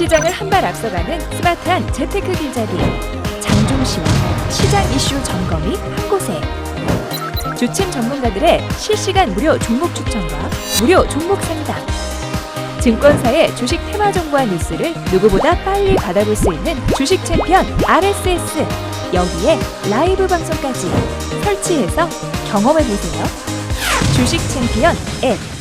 시장을 한 발 앞서가는 스마트한 재테크 길잡이. 장종시와 시장 이슈 점검이 한 곳에. 주침 전문가들의 실시간 무료 종목 추천과 무료 종목 상담. 증권사의 주식 테마 정보와 뉴스를 누구보다 빨리 받아볼 수 있는 주식 챔피언 RSS 여기에 라이브 방송까지 설치해서 경험해 보세요. 주식 챔피언 앱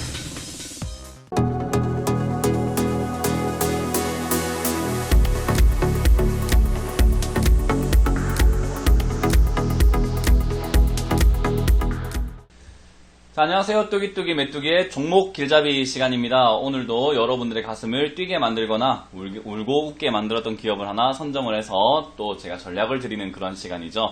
자, 안녕하세요. 뚜기뚜기 메뚜기의 종목 길잡이 시간입니다. 오늘도 여러분들의 가슴을 뛰게 만들거나 울, 울고 웃게 만들었던 기업을 하나 선정을 해서 또 제가 전략을 드리는 그런 시간이죠.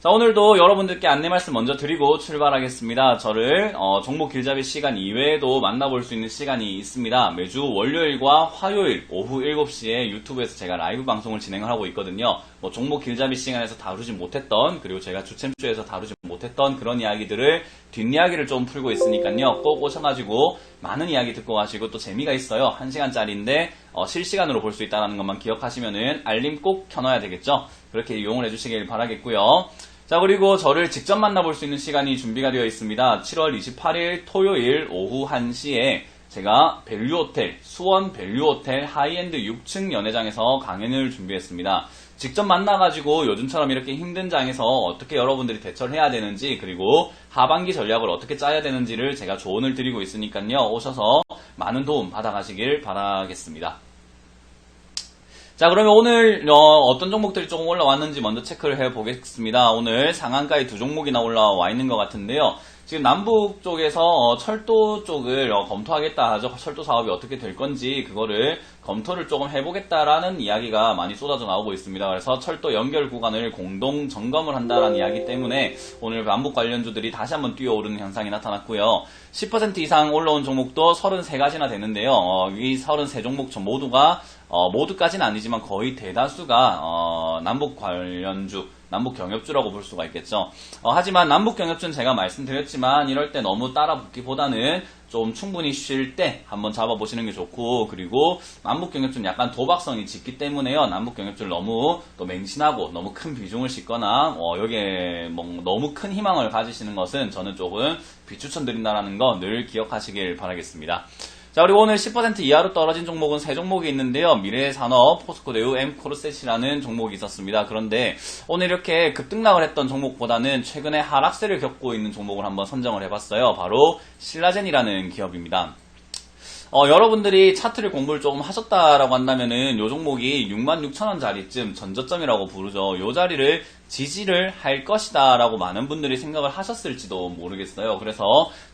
자, 오늘도 여러분들께 안내 말씀 먼저 드리고 출발하겠습니다. 저를 어, 종목 길잡이 시간 이외에도 만나볼 수 있는 시간이 있습니다. 매주 월요일과 화요일 오후 7시에 유튜브에서 제가 라이브 방송을 진행을 하고 있거든요. 뭐 종목 길잡이 시간에서 다루지 못했던 그리고 제가 주챔쇼에서 다루지 못했던 그런 이야기들을 뒷이야기를 좀 풀고 있으니까요. 꼭 오셔가지고 많은 이야기 듣고 가시고 또 재미가 있어요. 1시간짜리인데 어, 실시간으로 볼 수 있다는 것만 기억하시면은 알림 꼭 켜놔야 되겠죠. 그렇게 이용을 해주시길 바라겠고요. 자 그리고 저를 직접 만나볼 수 있는 시간이 준비가 되어 있습니다. 7월 28일 토요일 오후 1시에 제가 밸류호텔, 수원 밸류호텔 하이엔드 6층 연회장에서 강연을 준비했습니다. 직접 만나가지고 요즘처럼 이렇게 힘든 장에서 어떻게 여러분들이 대처를 해야 되는지 그리고 하반기 전략을 어떻게 짜야 되는지를 제가 조언을 드리고 있으니까요. 오셔서 많은 도움 받아가시길 바라겠습니다. 자 그러면 오늘 어, 떤 종목들이 조금 올라왔는지 먼저 체크를 해보겠습니다. 오늘 상한가에 두 종목이나 올라와 있는 것 같은데요. 지금 남북 쪽에서 어, 철도 쪽을 어, 검토하겠다 하죠. 철도 사업이 어떻게 될 건지 그거를 검토를 조금 해보겠다라는 이야기가 많이 쏟아져 나오고 있습니다. 그래서 철도 연결 구간을 공동 점검을 한다라는 이야기 때문에 오늘 남북 관련주들이 다시 한번 뛰어오르는 현상이 나타났고요. 10% 이상 올라온 종목도 33가지나 되는데요. 어, 이 33종목 전 모두가 어, 모두까지는 아니지만 거의 대다수가 어, 남북 관련주, 남북 경협주라고 볼 수가 있겠죠. 어, 하지만 남북 경협주는 제가 말씀드렸지만 이럴 때 너무 따라 붙기보다는 좀 충분히 쉴 때 한번 잡아보시는 게 좋고 그리고 남북 경협주는 약간 도박성이 짙기 때문에요. 남북 경협주를 너무 또 맹신하고 너무 큰 비중을 싣거나 어, 여기에 뭐 너무 큰 희망을 가지시는 것은 저는 조금 비추천드린다라는 거 늘 기억하시길 바라겠습니다. 자, 그리고 오늘 10% 이하로 떨어진 종목은 세 종목이 있는데요. 미래산업, 포스코대우, 엠코르셋이라는 종목이 있었습니다. 그런데 오늘 이렇게 급등락을 했던 종목보다는 최근에 하락세를 겪고 있는 종목을 한번 선정을 해봤어요. 바로 신라젠이라는 기업입니다. 어, 여러분들이 차트를 공부를 조금 하셨다라고 한다면은 요 종목이 66,000원 자리쯤 전저점이라고 부르죠. 요 자리를 지지를 할 것이다 라고 많은 분들이 생각을 하셨을지도 모르겠어요. 그래서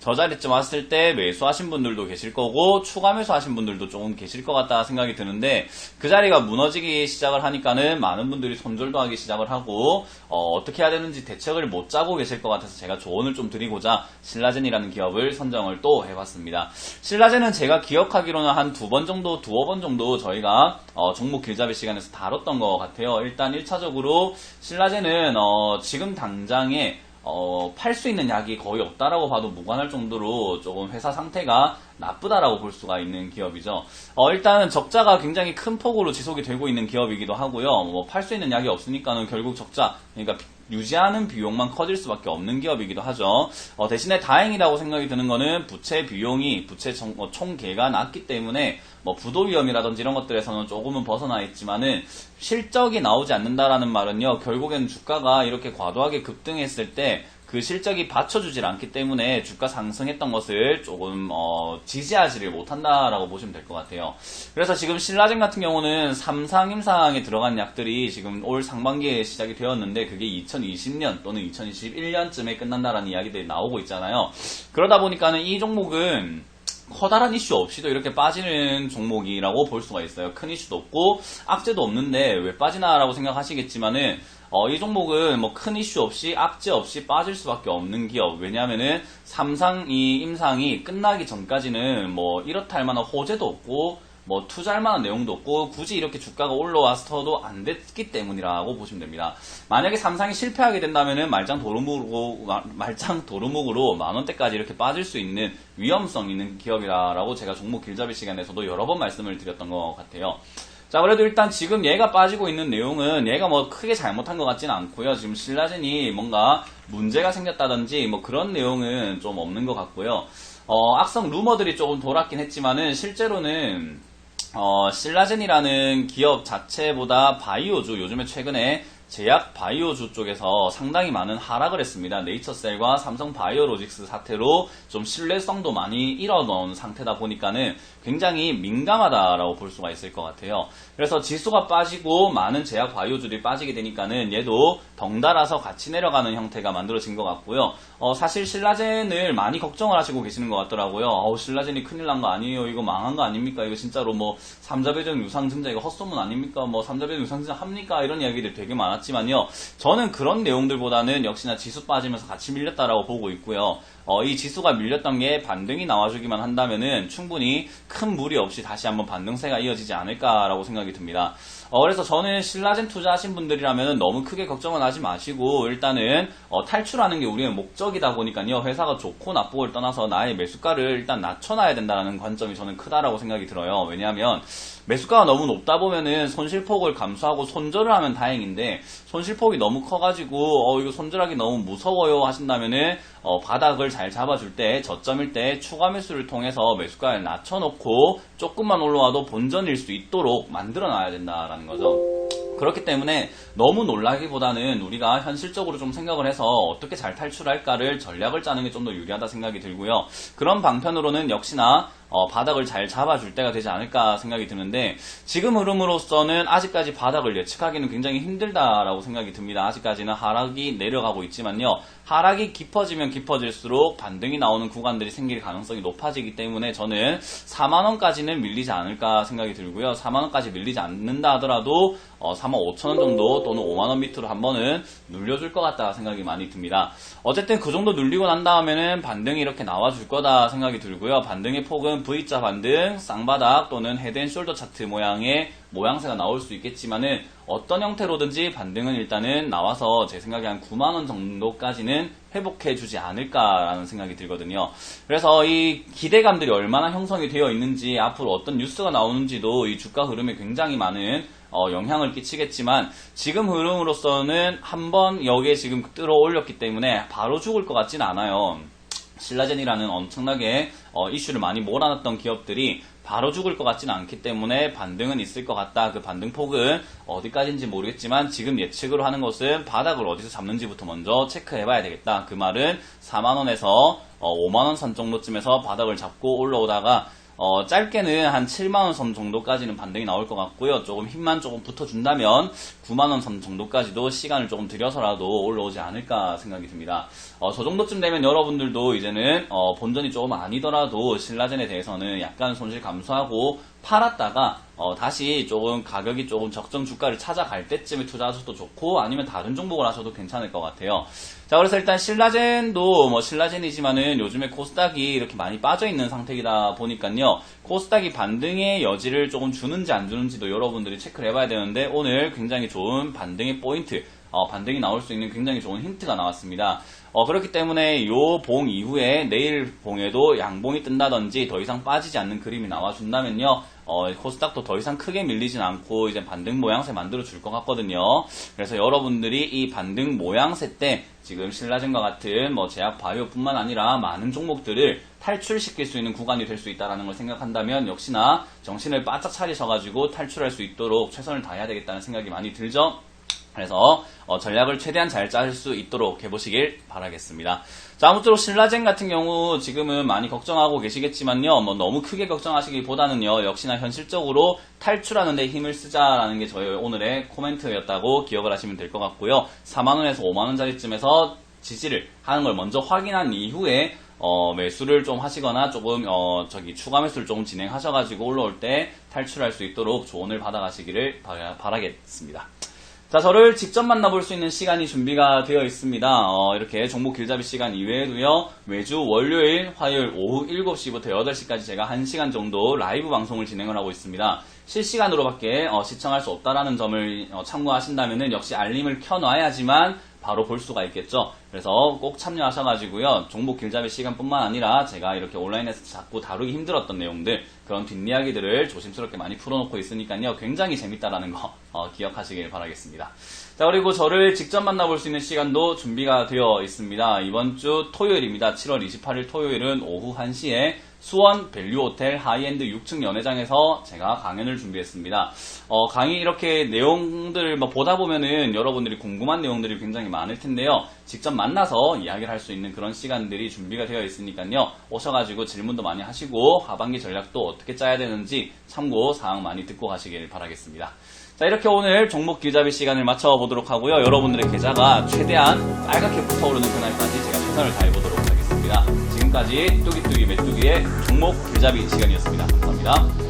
저 자리쯤 왔을 때 매수하신 분들도 계실 거고 추가 매수하신 분들도 조금 계실 것 같다 생각이 드는데 그 자리가 무너지기 시작을 하니까는 많은 분들이 손절도 하기 시작을 하고 어, 떻게 해야 되는지 대책을 못 짜고 계실 것 같아서 제가 조언을 좀 드리고자 신라젠이라는 기업을 선정을 또 해봤습니다. 신라젠은 제가 기억하기로는 한 두 번 정도, 두어 번 정도 저희가 어, 종목 길잡이 시간에서 다뤘던 것 같아요. 일단 1차적으로 신라젠 은 어, 지금 당장에 어, 팔 수 있는 약이 거의 없다라고 봐도 무관할 정도로 조금 회사 상태가 나쁘다라고 볼 수가 있는 기업이죠. 어, 일단은 적자가 굉장히 큰 폭으로 지속이 되고 있는 기업이기도 하고요. 뭐 팔 수 있는 약이 없으니까는 결국 적자, 그러니까 유지하는 비용만 커질 수밖에 없는 기업이기도 하죠. 어, 대신에 다행이라고 생각이 드는 거는 부채 비용이 부채 총, 어, 총계가 낮기 때문에 뭐 부도 위험이라든지 이런 것들에서는 조금은 벗어나 있지만은 실적이 나오지 않는다라는 말은요 결국엔 주가가 이렇게 과도하게 급등했을 때 그 실적이 받쳐주질 않기 때문에 주가 상승했던 것을 조금 어, 지지하지를 못한다라고 보시면 될 것 같아요. 그래서 지금 신라젠 같은 경우는 삼상 임상에 들어간 약들이 지금 올 상반기에 시작이 되었는데 그게 2020년 또는 2021년쯤에 끝난다라는 이야기들이 나오고 있잖아요. 그러다 보니까는 이 종목은 커다란 이슈 없이도 이렇게 빠지는 종목이라고 볼 수가 있어요. 큰 이슈도 없고 악재도 없는데 왜 빠지나라고 생각하시겠지만은 어, 이 종목은 뭐 큰 이슈 없이 악재 없이 빠질 수밖에 없는 기업. 왜냐하면은 삼상 이 임상이 끝나기 전까지는 뭐 이렇다 할 만한 호재도 없고 뭐 투자할 만한 내용도 없고 굳이 이렇게 주가가 올라와서도 안 됐기 때문이라고 보시면 됩니다. 만약에 삼상이 실패하게 된다면은 말짱 도루묵으로 말짱 도루묵으로 만 원대까지 이렇게 빠질 수 있는 위험성 있는 기업이라고 제가 종목 길잡이 시간에서도 여러 번 말씀을 드렸던 것 같아요. 자, 그래도 일단 지금 얘가 빠지고 있는 내용은 얘가 뭐 크게 잘못한 것 같지는 않고요. 지금 신라젠이 뭔가 문제가 생겼다든지 뭐 그런 내용은 좀 없는 것 같고요. 어, 악성 루머들이 조금 돌았긴 했지만은 실제로는 어, 신라젠이라는 기업 자체보다 바이오주, 요즘에 최근에 제약 바이오주 쪽에서 상당히 많은 하락을 했습니다. 네이처셀과 삼성 바이오로직스 사태로 좀 신뢰성도 많이 잃어놓은 상태다 보니까는 굉장히 민감하다라고 볼 수가 있을 것 같아요. 그래서 지수가 빠지고 많은 제약 바이오주들이 빠지게 되니까는 얘도 덩달아서 같이 내려가는 형태가 만들어진 것 같고요. 어, 사실 신라젠을 많이 걱정을 하시고 계시는 것 같더라고요. 어우, 신라젠이 큰일 난 거 아니에요? 이거 망한 거 아닙니까? 이거 진짜로 뭐 삼자배전 유상증자 이거 헛소문 아닙니까? 뭐 삼자배전 유상증자 합니까? 이런 이야기들 되게 많았 지만요. 저는 그런 내용들보다는 역시나 지수 빠지면서 같이 밀렸다라고 보고 있고요. 어, 이 지수가 밀렸던 게 반등이 나와주기만 한다면은 충분히 큰 무리 없이 다시 한번 반등세가 이어지지 않을까라고 생각이 듭니다. 어, 그래서 저는 신라젠 투자하신 분들이라면 너무 크게 걱정은 하지 마시고 일단은 어, 탈출하는 게 우리의 목적이다 보니까요. 회사가 좋고 나쁘고를 떠나서 나의 매수가를 일단 낮춰놔야 된다는 관점이 저는 크다라고 생각이 들어요. 왜냐하면 매수가가 너무 높다 보면은 손실폭을 감수하고 손절을 하면 다행인데 손실폭이 너무 커가지고 어 이거 손절하기 너무 무서워요 하신다면은 어, 바닥을 잘 잡아줄 때 저점일 때 추가 매수를 통해서 매수가를 낮춰놓고 조금만 올라와도 본전일 수 있도록 만들어놔야 된다라는 거죠. 그렇기 때문에 너무 놀라기보다는 우리가 현실적으로 좀 생각을 해서 어떻게 잘 탈출할까를 전략을 짜는 게 좀 더 유리하다 생각이 들고요. 그런 방편으로는 역시나 어, 바닥을 잘 잡아줄 때가 되지 않을까 생각이 드는데 지금 흐름으로서는 아직까지 바닥을 예측하기는 굉장히 힘들다라고 생각이 듭니다. 아직까지는 하락이 내려가고 있지만요. 하락이 깊어지면 깊어질수록 반등이 나오는 구간들이 생길 가능성이 높아지기 때문에 저는 4만원까지는 밀리지 않을까 생각이 들고요. 4만원까지 밀리지 않는다 하더라도 어, 4만 5천원 정도 또는 5만원 밑으로 한 번은 눌려줄 것 같다 생각이 많이 듭니다. 어쨌든 그 정도 눌리고 난 다음에는 반등이 이렇게 나와줄 거다 생각이 들고요. 반등의 폭은 V자 반등, 쌍바닥 또는 헤드앤숄더 차트 모양의 모양새가 나올 수 있겠지만은 어떤 형태로든지 반등은 일단은 나와서 제 생각에 한 9만원 정도까지는 회복해 주지 않을까라는 생각이 들거든요. 그래서 이 기대감들이 얼마나 형성이 되어 있는지 앞으로 어떤 뉴스가 나오는지도 이 주가 흐름에 굉장히 많은 어, 영향을 끼치겠지만 지금 흐름으로서는 한번 여기에 지금 끌어 올렸기 때문에 바로 죽을 것 같진 않아요. 신라젠이라는 엄청나게 어, 이슈를 많이 몰아놨던 기업들이 바로 죽을 것 같지는 않기 때문에 반등은 있을 것 같다. 그 반등 폭은 어디까지인지 모르겠지만 지금 예측으로 하는 것은 바닥을 어디서 잡는지부터 먼저 체크해봐야 되겠다. 그 말은 4만원에서 5만원 선 정도쯤에서 바닥을 잡고 올라오다가 어, 짧게는 한 7만원 선 정도까지는 반등이 나올 것 같고요. 조금 힘만 조금 붙어준다면 9만원 선 정도까지도 시간을 조금 들여서라도 올라오지 않을까 생각이 듭니다. 어, 저 정도쯤 되면 여러분들도 이제는 어, 본전이 조금 아니더라도 신라젠에 대해서는 약간 손실 감수하고 팔았다가 어, 다시 조금 가격이 조금 적정 주가를 찾아갈 때쯤에 투자하셔도 좋고 아니면 다른 종목을 하셔도 괜찮을 것 같아요. 자 그래서 일단 신라젠도 뭐 신라젠이지만은 요즘에 코스닥이 이렇게 많이 빠져 있는 상태이다 보니까요. 코스닥이 반등의 여지를 조금 주는지 안 주는지도 여러분들이 체크를 해봐야 되는데 오늘 굉장히 좋은 반등의 포인트 어, 반등이 나올 수 있는 굉장히 좋은 힌트가 나왔습니다. 어, 그렇기 때문에 요 봉 이후에 내일 봉에도 양봉이 뜬다든지 더 이상 빠지지 않는 그림이 나와준다면요. 어, 코스닥도 더 이상 크게 밀리진 않고 이제 반등 모양새 만들어 줄 것 같거든요. 그래서 여러분들이 이 반등 모양새 때 지금 신라젠과 같은 뭐 제약 바이오뿐만 아니라 많은 종목들을 탈출시킬 수 있는 구간이 될 수 있다는 걸 생각한다면 역시나 정신을 바짝 차리셔가지고 탈출할 수 있도록 최선을 다해야 되겠다는 생각이 많이 들죠. 그래서 어, 전략을 최대한 잘 짤 수 있도록 해보시길 바라겠습니다. 자, 아무쪼록 신라젠 같은 경우 지금은 많이 걱정하고 계시겠지만요. 뭐 너무 크게 걱정하시기보다는요. 역시나 현실적으로 탈출하는 데 힘을 쓰자라는 게 저희 오늘의 코멘트였다고 기억을 하시면 될 것 같고요. 4만원에서 5만원짜리쯤에서 지지를 하는 걸 먼저 확인한 이후에 어, 매수를 좀 하시거나 조금 어, 저기 추가 매수를 조금 진행하셔가지고 올라올 때 탈출할 수 있도록 조언을 받아가시기를 바라, 바라겠습니다. 자, 저를 직접 만나볼 수 있는 시간이 준비가 되어 있습니다. 어, 이렇게 종목 길잡이 시간 이외에도요, 매주 월요일, 화요일 오후 7시부터 8시까지 제가 1시간 정도 라이브 방송을 진행을 하고 있습니다. 실시간으로밖에 어, 시청할 수 없다라는 점을 어, 참고하신다면 역시 알림을 켜놔야지만 바로 볼 수가 있겠죠. 그래서 꼭 참여하셔가지고요. 종목 길잡이 시간뿐만 아니라 제가 이렇게 온라인에서 자꾸 다루기 힘들었던 내용들 그런 뒷이야기들을 조심스럽게 많이 풀어놓고 있으니까요. 굉장히 재밌다라는 거 어, 기억하시길 바라겠습니다. 자 그리고 저를 직접 만나볼 수 있는 시간도 준비가 되어 있습니다. 이번 주 토요일입니다. 7월 28일 토요일은 오후 1시에 수원 밸류호텔 하이엔드 6층 연회장에서 제가 강연을 준비했습니다. 어, 강의 이렇게 내용들 뭐 보다 보면은 여러분들이 궁금한 내용들이 굉장히 많을 텐데요. 직접 만나서 이야기를 할 수 있는 그런 시간들이 준비가 되어 있으니까요. 오셔가지고 질문도 많이 하시고 하반기 전략도 어떻게 짜야 되는지 참고 사항 많이 듣고 가시길 바라겠습니다. 자 이렇게 오늘 종목 길잡이 시간을 마쳐보도록 하고요. 여러분들의 계좌가 최대한 빨갛게 붙어오르는 그날까지 제가 최선을 다해보도록 하겠습니다. 지금까지 뚜기뚜기 메뚜기의 종목 길잡이 시간이었습니다. 감사합니다.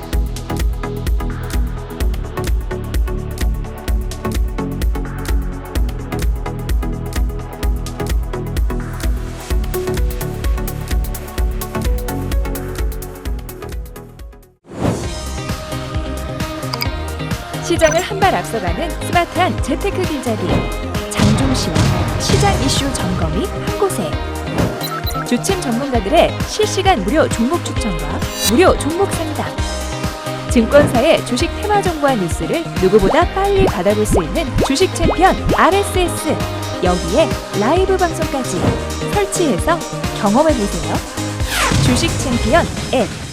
앞서가는 스마트한 재테크 길잡이 장종시와 시장 이슈 점검이 한 곳에 주침 전문가들의 실시간 무료 종목 추천과 무료 종목 상담. 증권사의 주식 테마 정보와 뉴스를 누구보다 빨리 받아볼 수 있는 주식 챔피언 RSS 여기에 라이브 방송까지 설치해서 경험해보세요. 주식 챔피언 앱